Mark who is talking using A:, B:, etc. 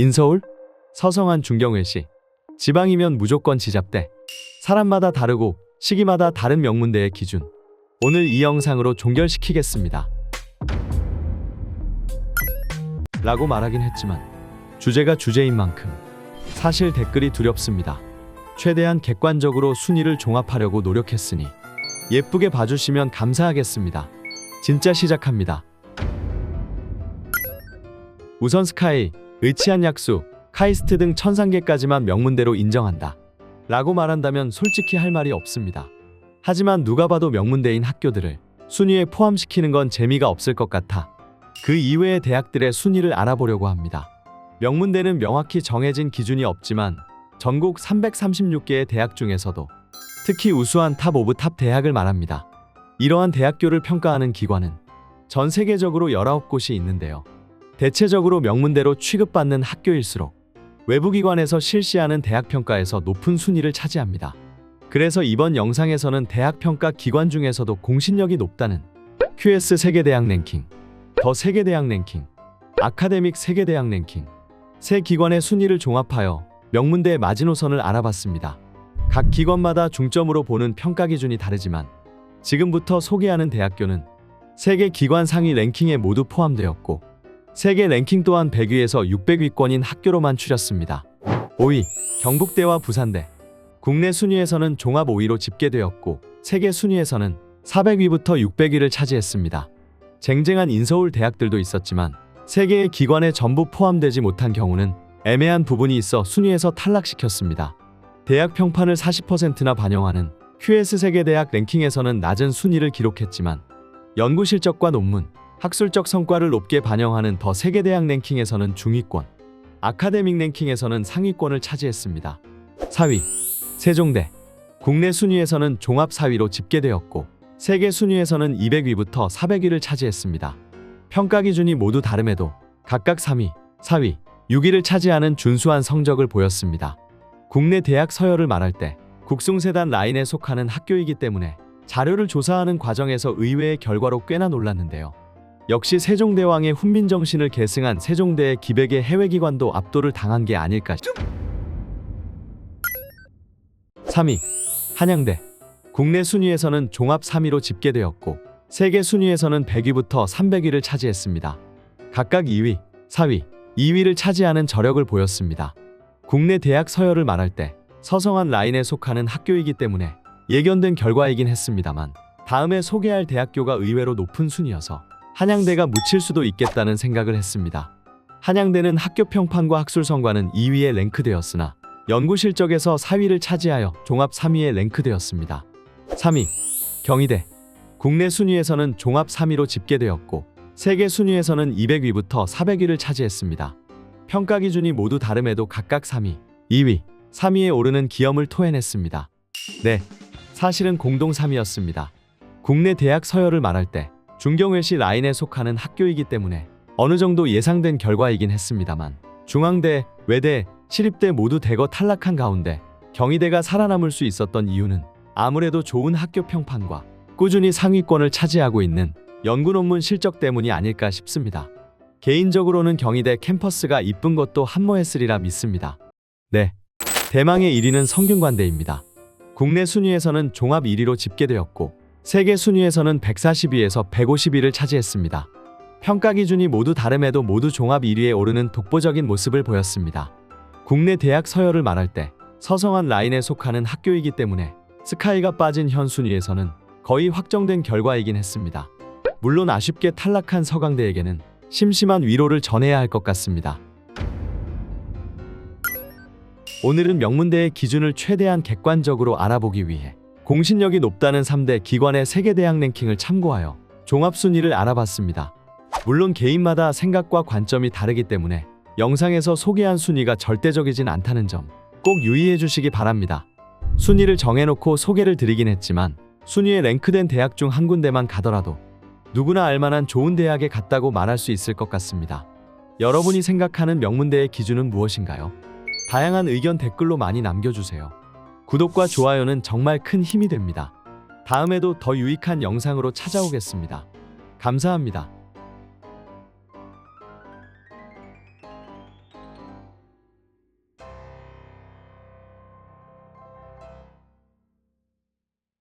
A: 인서울, 서성한 중경외시, 지방이면 무조건 지잡대. 사람마다 다르고 시기마다 다른 명문대의 기준. 오늘 이 영상으로 종결시키겠습니다. 라고 말하긴 했지만 주제가 주제인 만큼 사실 댓글이 두렵습니다. 최대한 객관적으로 순위를 종합하려고 노력했으니 예쁘게 봐주시면 감사하겠습니다. 진짜 시작합니다. 우선 스카이, 의치한 약수, 카이스트 등 천상계까지만 명문대로 인정한다. 라고 말한다면 솔직히 할 말이 없습니다. 하지만 누가 봐도 명문대인 학교들을 순위에 포함시키는 건 재미가 없을 것 같아 그 이외의 대학들의 순위를 알아보려고 합니다. 명문대는 명확히 정해진 기준이 없지만 전국 336개의 대학 중에서도 특히 우수한 탑 오브 탑 대학을 말합니다. 이러한 대학교를 평가하는 기관은 전 세계적으로 19곳이 있는데요. 대체적으로 명문대로 취급받는 학교일수록 외부 기관에서 실시하는 대학 평가에서 높은 순위를 차지합니다. 그래서 이번 영상에서는 대학 평가 기관 중에서도 공신력이 높다는 QS 세계대학 랭킹, 더 세계대학 랭킹, 아카데믹 세계대학 랭킹 세 기관의 순위를 종합하여 명문대의 마지노선을 알아봤습니다. 각 기관마다 중점으로 보는 평가 기준이 다르지만 지금부터 소개하는 대학교는 세계 기관 상위 랭킹에 모두 포함되었고 세계 랭킹 또한 100위에서 600위권인 학교로만 추렸습니다. 5위 경북대와 부산대 국내 순위에서는 종합 5위로 집계되었고 세계 순위에서는 400위부터 600위를 차지했습니다. 쟁쟁한 인서울 대학들도 있었지만 세 개의 기관에 전부 포함되지 못한 경우는 애매한 부분이 있어 순위에서 탈락시켰습니다. 대학 평판을 40%나 반영하는 QS 세계대학 랭킹에서는 낮은 순위를 기록했지만 연구 실적과 논문, 학술적 성과를 높게 반영하는 더 세계대학 랭킹에서는 중위권, 아카데믹 랭킹에서는 상위권을 차지했습니다. 4위 세종대 국내 순위에서는 종합 4위로 집계되었고 세계 순위에서는 200위부터 400위를 차지했습니다. 평가 기준이 모두 다름에도 각각 3위, 4위, 6위를 차지하는 준수한 성적을 보였습니다. 국내 대학 서열을 말할 때 국승세단 라인에 속하는 학교이기 때문에 자료를 조사하는 과정에서 의외의 결과로 꽤나 놀랐는데요. 역시 세종대왕의 훈민 정신을 계승한 세종대의 기백의 해외기관도 압도를 당한 게 아닐까 싶 3위 한양대 국내 순위에서는 종합 3위로 집계되었고 세계 순위에서는 100위부터 300위를 차지했습니다. 각각 2위, 4위, 2위를 차지하는 저력을 보였습니다. 국내 대학 서열을 말할 때 서성한 라인에 속하는 학교이기 때문에 예견된 결과이긴 했습니다만 다음에 소개할 대학교가 의외로 높은 순위여서 한양대가 묻힐 수도 있겠다는 생각을 했습니다. 한양대는 학교 평판과 학술 성과는 2위에 랭크되었으나 연구 실적에서 4위를 차지하여 종합 3위에 랭크되었습니다. 3위 경희대 국내 순위에서는 종합 3위로 집계되었고 세계 순위에서는 200위부터 400위를 차지했습니다. 평가 기준이 모두 다름에도 각각 3위, 2위, 3위에 오르는 기염을 토해냈습니다. 네, 사실은 공동 3위였습니다. 국내 대학 서열을 말할 때 중경외시 라인에 속하는 학교이기 때문에 어느 정도 예상된 결과이긴 했습니다만 중앙대, 외대, 시립대 모두 대거 탈락한 가운데 경희대가 살아남을 수 있었던 이유는 아무래도 좋은 학교 평판과 꾸준히 상위권을 차지하고 있는 연구 논문 실적 때문이 아닐까 싶습니다. 개인적으로는 경희대 캠퍼스가 이쁜 것도 한모했으리라 믿습니다. 네. 대망의 1위는 성균관대입니다. 국내 순위에서는 종합 1위로 집계되었고 세계 순위에서는 140위에서 150위를 차지했습니다. 평가 기준이 모두 다름에도 모두 종합 1위에 오르는 독보적인 모습을 보였습니다. 국내 대학 서열을 말할 때 서성한 라인에 속하는 학교이기 때문에 스카이가 빠진 현 순위에서는 거의 확정된 결과이긴 했습니다. 물론 아쉽게 탈락한 서강대에게는 심심한 위로를 전해야 할 것 같습니다. 오늘은 명문대의 기준을 최대한 객관적으로 알아보기 위해 공신력이 높다는 3대 기관의 세계대학 랭킹을 참고하여 종합 순위를 알아봤습니다. 물론 개인마다 생각과 관점이 다르기 때문에 영상에서 소개한 순위가 절대적이진 않다는 점 꼭 유의해 주시기 바랍니다. 순위를 정해놓고 소개를 드리긴 했지만 순위에 랭크된 대학 중 한 군데만 가더라도 누구나 알만한 좋은 대학에 갔다고 말할 수 있을 것 같습니다. 여러분이 생각하는 명문대의 기준은 무엇인가요? 다양한 의견 댓글로 많이 남겨주세요. 구독과 좋아요는 정말 큰 힘이 됩니다. 다음에도 더 유익한 영상으로 찾아오겠습니다. 감사합니다.